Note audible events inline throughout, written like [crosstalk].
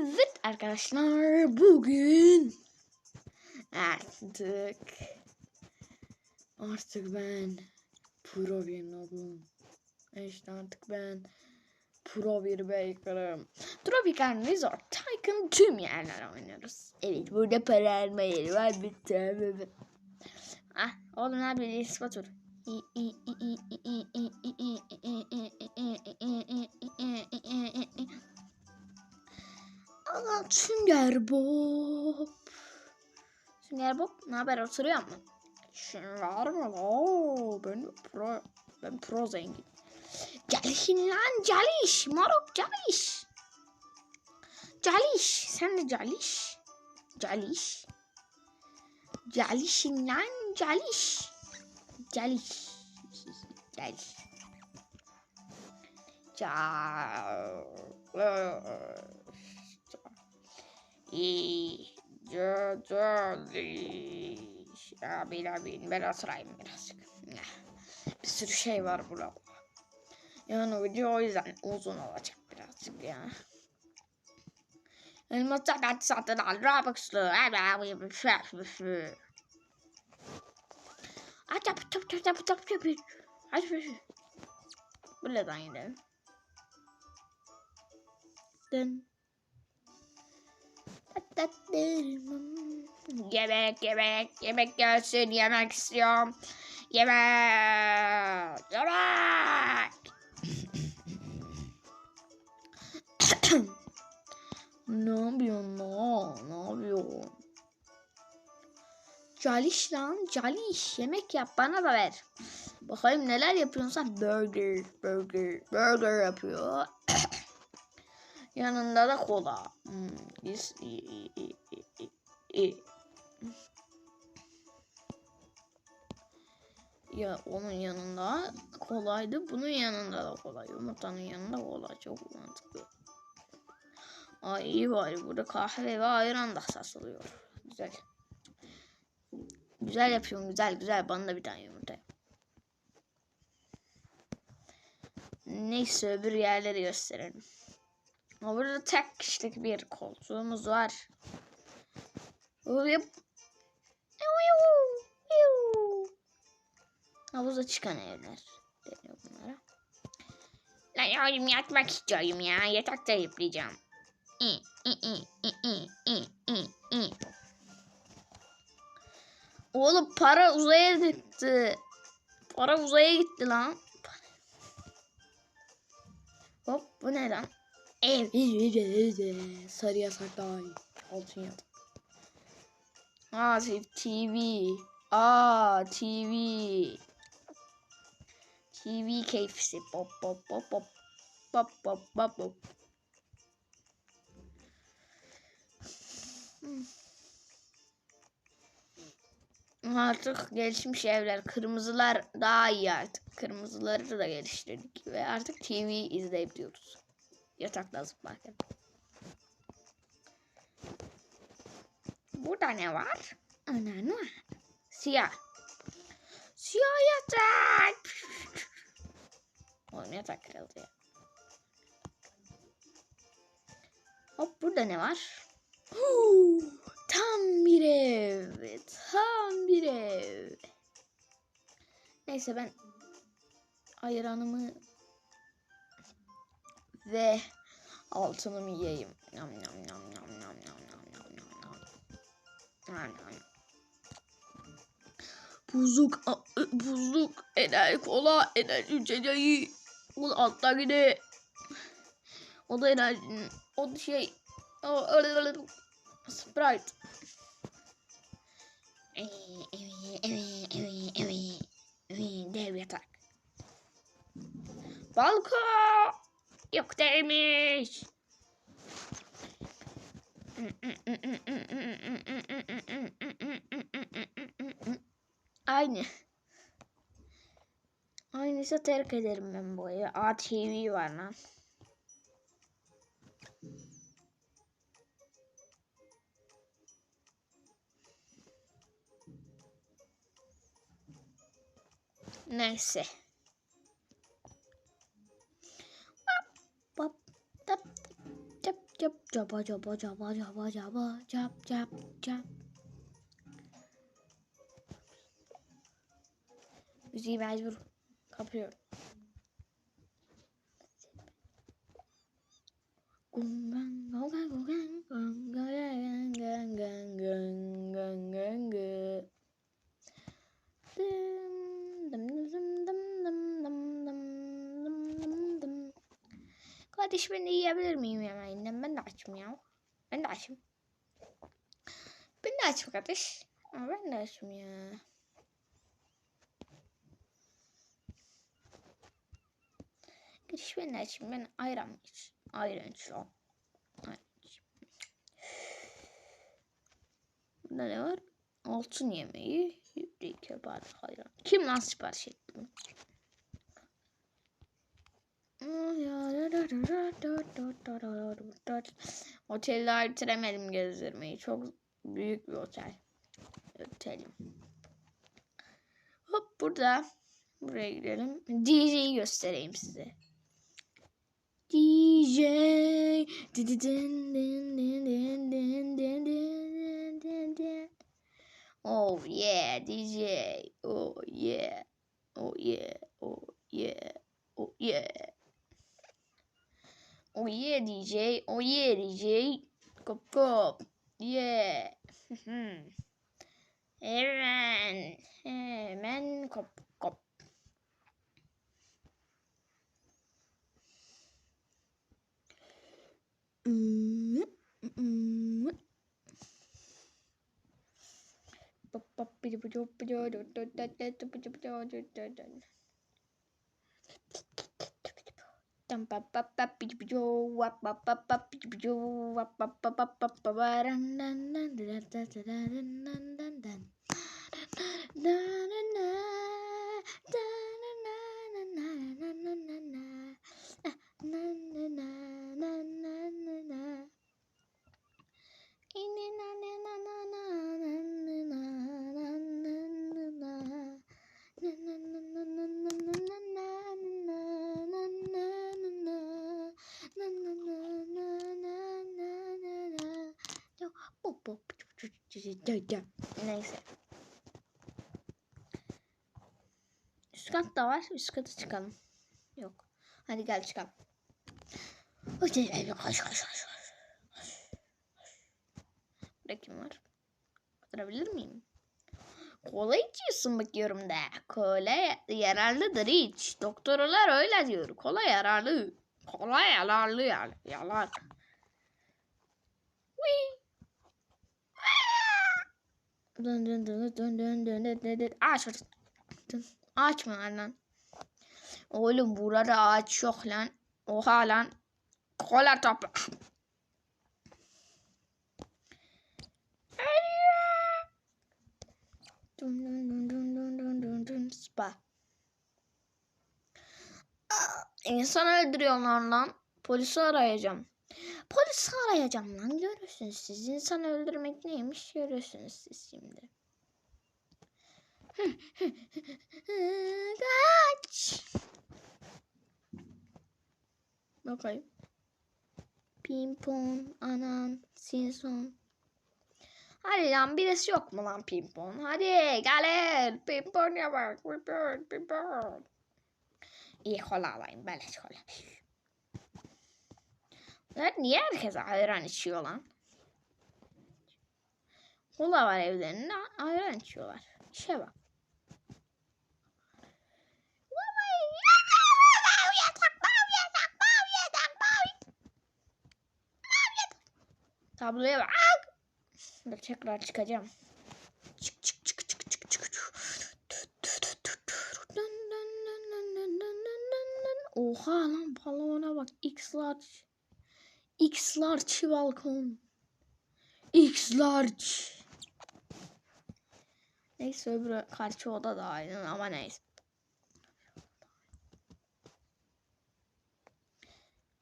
Evet arkadaşlar bugün artık artık ben pro bir nobum. İşte artık ben pro bir baker'ım. Tropical Resort Tycoon tüm yerler oynuyoruz. Evet burada para alma yeri var bir tane. Ah oğlum ne yapıyorsun Batur? Aa, Sünger Bob. Sünger Bob ne haber oturuyor mu? İşin var mı? Oo, ben pro, ben pro zengin. Geliş lan geliş. Marok geliş. Geliş. Sen de geliş. Geliş. Gelişin lan geliş. Geliş. Geliş. Geliş. Abi abi ben asrayım birazcık. Bir sürü şey var burada. Yani video o yüzden uzun olacak birazcık ya. المستبعد ساعتين على الرابكس Bu ne lan yine? Dın. Yemek yemek yemek gelsin yemek istiyorum. Yemek yemek. [coughs] ne yapıyorsun lan? Ne yapıyorsun? Caliş lan caliş yemek yap bana da ver. Bakayım neler yapıyorsun sen? Burger, burger, burger yapıyor. [coughs] Yanında da kola. Hmm, is, i, i, i, i, i. Ya onun yanında kolaydı. Bunun yanında da kolay. Yumurtanın yanında kolay. Çok mantıklı. Ay iyi bari. Burada kahve ve ayran da satılıyor. Güzel. Güzel yapıyorum. Güzel güzel. Bana da bir tane yumurta. Neyse öbür yerleri gösterelim. Burada tek kişilik bir koltuğumuz var. Havuza çıkan evler. Deniyor bunlara. Lan yavrum yatmak istiyorum ya. Yatakta yapacağım. Oğlum para uzaya gitti. Para uzaya gitti lan. Hop bu ne lan? Ev. Sarı yatak daha iyi. Altın yatak. Aa TV. Aa TV. TV keyfisi. Pop pop pop pop. Pop pop pop pop. Artık gelişmiş evler. Kırmızılar daha iyi artık. Kırmızıları da geliştirdik. Ve artık TV izleyebiliyoruz. Yatakta zıplarken. Burada ne var? Ana var. Siyah. Siyah yatak. Oğlum yatak kırıldı ya. Hop burada ne var? Huu, tam bir ev. Tam bir ev. Neyse ben ayranımı ve altınımı yiyeyim. Nam nam nam nam nam nam nam nam nam nam. Nam. Buzluk, buzluk, enerji kola, enerji içeceği. Bu altta gide. O da enerji, o da şey, o Sprite. Dev yatak. Balkon. Yok değilmiş. Aynı. Aynıysa terk ederim ben bu evi. ATV var lan. Neyse. Cap caba caba caba caba caba cap cap cap. Müziği mecbur kapıyorum. Kardeş ben de yiyebilir miyim yemeğini? Açım ya. Ben de açım. Ben de açım kardeş. Ama ben de açım ya. Kardeş ben de açım. Ben ayran iç? Ayran iç. Burada ne var? Altın yemeği. Bir iki bardak ayran. Kim lan sipariş etti? Oteller bitiremedim gezdirmeyi. Çok büyük bir otel. Otelim. Hop burada. Buraya girelim. DJ'yi göstereyim size. DJ Oh yeah DJ Oh yeah Oh yeah Oh yeah Oh yeah Oh yeah, DJ. Oh yeah, DJ. Cop cop. Yeah. Hemen. Hemen kop kop. Pop pop, pop pop, pop pop, pop pop, pop pop, pop pop, pop pop, na na na na Neyse. Üst kat da var. Üst kata çıkalım. Yok. Hadi gel çıkalım. Hadi koş koş koş koş. Burada kim var? Oturabilir miyim? Kola içiyorsun bakıyorum da. Kola yararlıdır iç. Doktorlar öyle diyor. Kola yararlı. Kola yararlı yani. Yalan. Dön dön dön dön dön dön dön dön dön. Aç hadi. Dön. Açma lan. Oğlum burada ağaç yok lan. Oha lan. Kola topla. Dun dun dun dun dun dun dun dun spa. İnsan öldürüyorlar lan. Polisi arayacağım. Polisi arayacağım lan. Görürsünüz siz. İnsan öldürmek neymiş görürsünüz siz şimdi. [laughs] Kaç. Bakayım. Pimpon, anan, sinson. Hadi lan birisi yok mu lan pimpon? Hadi gelin. Pimpon yapak. Pimpon, pimpon. İyi kola alayım. Beleş kola. Bunlar niye herkes ayran içiyor lan? Kola var evlerinde ayran içiyorlar. İşe bak. Tabloya bak. Dur tekrar çıkacağım. Çık çık çık çık çık çık. Oha lan balona bak. X large. X large balkon. X large. Neyse öbürü karşı oda da aynı ama neyse.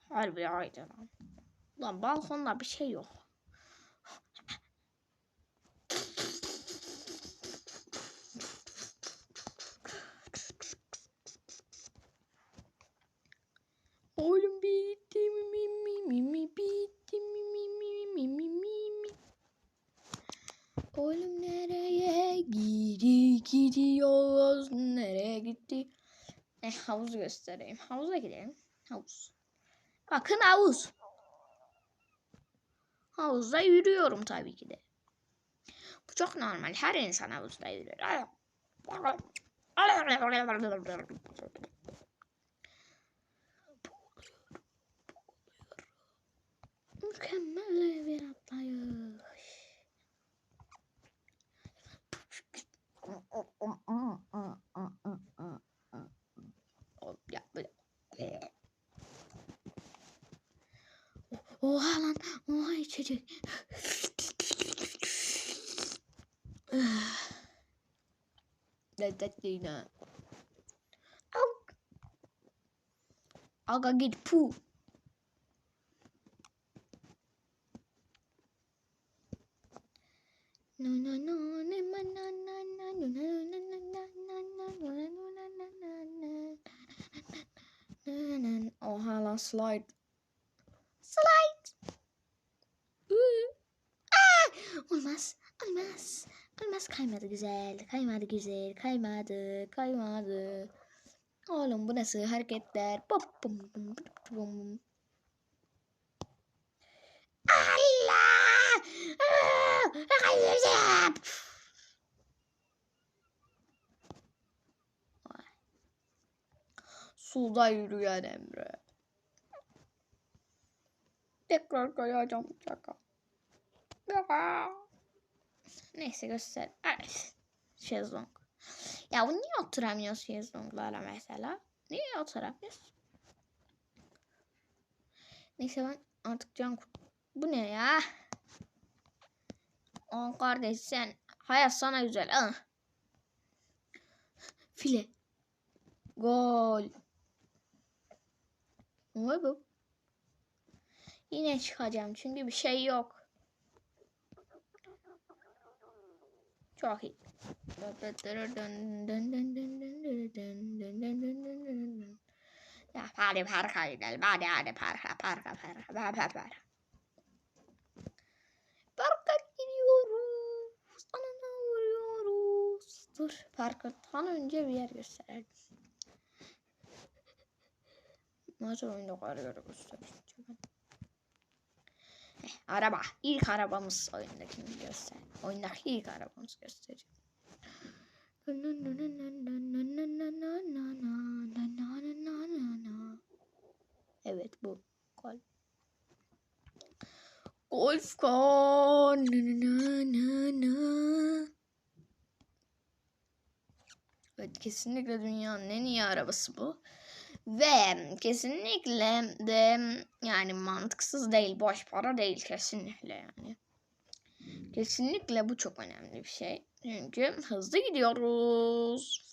Harbi aynı lan. Lan balkonda bir şey yok. Oğlum bitti havuzu göstereyim. Havuza gidelim. Havuz. Bakın havuz. Havuzda yürüyorum tabii ki de. Bu çok normal. Her insan havuzda yürür. Mükemmel bir atlayış. Ya böyle. Oha lan. Oha içecek. Lezzetli yine. Au. Aga git pu. No no no ne ma na na na no no na na na na na no na na na na na na na Oha lan. Slide. Iı. Aa! Olmaz. Olmaz. Olmaz kaymadı güzel. Kaymadı güzel. Kaymadı. Kaymadı. Oğlum bu nasıl hareketler? Pop bum bum bum. Allah! Aa! Kayacağım. Suda yürüyen Emre. Tekrar kayacağım şaka. Şaka. Neyse göster. Evet. Şezlong. Ya bu niye oturamıyoruz şezlonglara mesela? Niye oturamıyoruz? Neyse ben artık can kurt- Bu ne ya? Aa kardeş sen hayat sana güzel. Ah. File. Gol. Ne bu? Yine çıkacağım çünkü bir şey yok. Çok iyi. Ya hadi parka gidelim. Hadi hadi parka parka parka parka parka. Parka gidiyoruz. Anana vuruyoruz. Dur parktan önce bir yer gösterelim. Nasıl oyunda kariyeri göstereceğim ben. Araba. İlk arabamız oyundakini göster. Oyundaki ilk arabamızı göstereceğim. Evet bu. Gol. Golf car. Evet kesinlikle dünyanın en iyi arabası bu. Ve kesinlikle de yani mantıksız değil, boş para değil kesinlikle yani. Kesinlikle bu çok önemli bir şey. Çünkü hızlı gidiyoruz.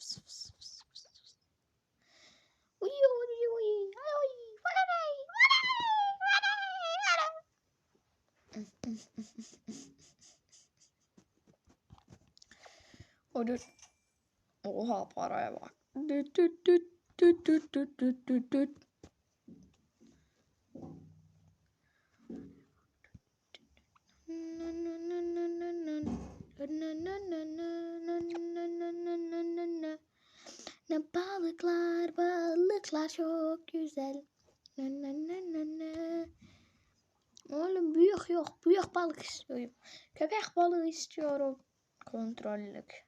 Hadi. Oha paraya bak. Düt düt düt düt düt düt düt düt düt. Ne balıklar balıklar çok güzel. Na, na, na, na, na. Oğlum büyük yok. Büyük balık istiyorum. Köpek balığı istiyorum. Kontrollük.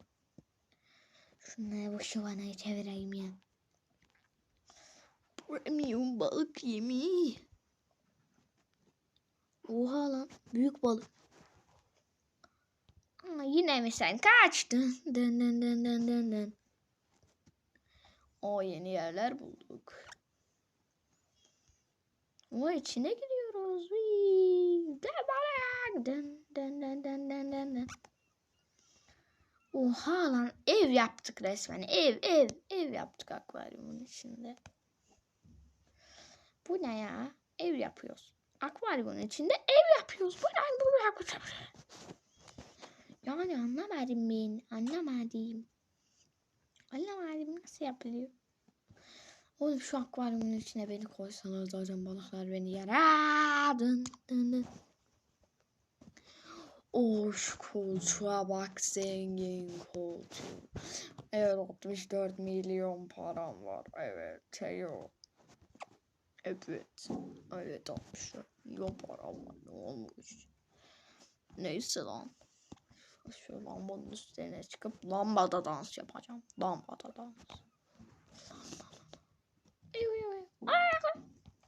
Şunları bu şuvanayı çevireyim ya. Premium balık yemeği. Oha lan. Büyük balık. Aa, yine mi sen kaçtın? Dın dın dın dın dın dın. O yeni yerler bulduk. O içine gidiyoruz. Vii. De balık. Dın dın dın dın dın dın dın. Oha lan ev yaptık resmen. Ev ev ev yaptık akvaryumun içinde. Bu ne ya? Ev yapıyoruz. Akvaryumun içinde ev yapıyoruz. Bu ne? Bu ne? Yani anlamadım ben. Anlamadım. Anlamadım nasıl yapılıyor. Oğlum şu akvaryumun içine beni koysanız zaten balıklar beni yer. Aa, dın, dın, dın. Oh şu koltuğa bak zengin koltuğu. Evet 64 milyon param var. Evet Teo. Evet. Evet 64 milyon param var. Ne olmuş? Neyse lan. Şu lambanın üstüne çıkıp lambada dans yapacağım. Lambada dans.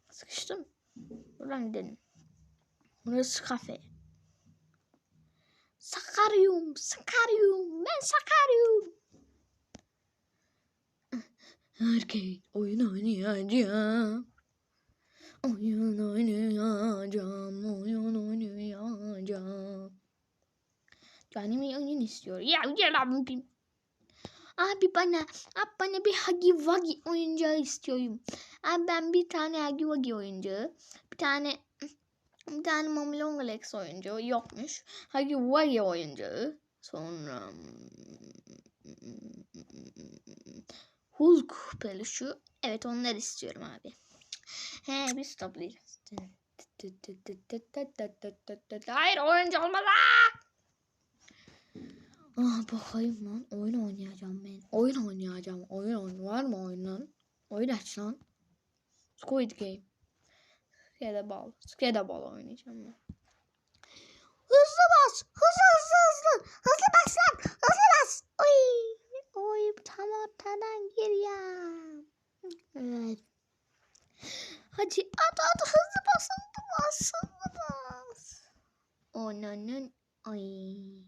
Sıkıştım. Buradan gidelim. Burası kafe. Sakaryum, Sakaryum, ben Sakaryum. Arcade oyun oynayacağım. Oyun oynayacağım, oyun oynayacağım. Canım oyun istiyor. Ya gel abim. Abi bana, abi bana bir Huggy Wuggy oyuncağı istiyorum. Abi ben bir tane Huggy Wuggy oyuncağı, bir tane bir tane Mommy Long Legs oyuncağı yokmuş. Huggy Wuggy oyuncağı. Sonra Hulk peluşu. Evet onları istiyorum abi. He biz toplayacağız. Hayır oyuncu olmaz. Ah bakayım lan. Oyun oynayacağım ben. Oyun oynayacağım. Oyun oyun. Var mı oyun lan? Oyun aç lan. Squid Game. Skadeball. Skadeball oynayacağım ben. Hızlı bas. Hızlı hızlı hızlı. Hızlı bas lan. Hızlı bas. Oy. Oy tam ortadan gir ya. Evet. Hadi at at hızlı bas hızlı bas hızlı bas. Onanın ay.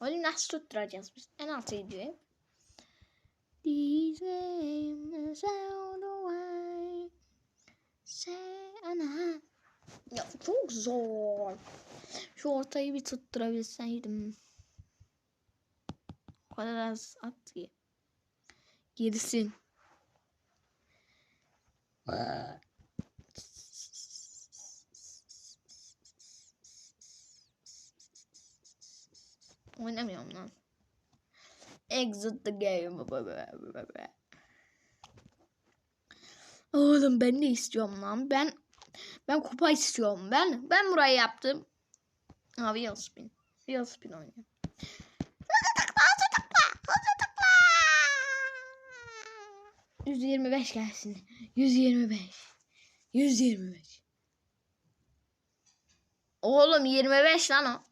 Onu nasıl tutturacağız biz? En alta gidiyor. These names out away. Say ana. Ya çok zor. Şu ortayı bir tutturabilseydim. O kadar az at ki. Girsin. Oynamıyorum lan. Exit the game. Oğlum ben ne istiyorum lan? Ben ben kupa istiyorum. Ben ben burayı yaptım. Ha wheel spin. Wheel 125 gelsin. 125. 125. Oğlum 25 lan o.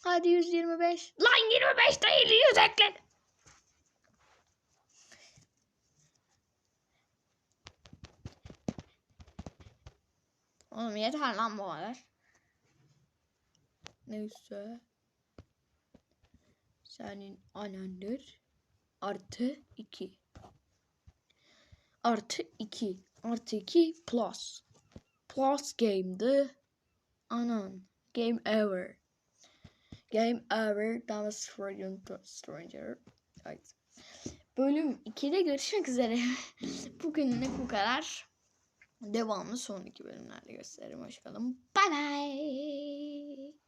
Hadi 125. Lan 25 değil 100 ekle. Oğlum yeter lan bu kadar. Neyse. Senin anandır. Artı 2. Artı 2. Artı 2 plus. Plus game'di. Anan. Game over. Game. That was Stranger. Stranger. Evet. Bölüm 2'de görüşmek üzere. [laughs] Bugünlük bu kadar. Devamlı sonraki bölümlerde gösteririm. Hoşçakalın. Bye bye.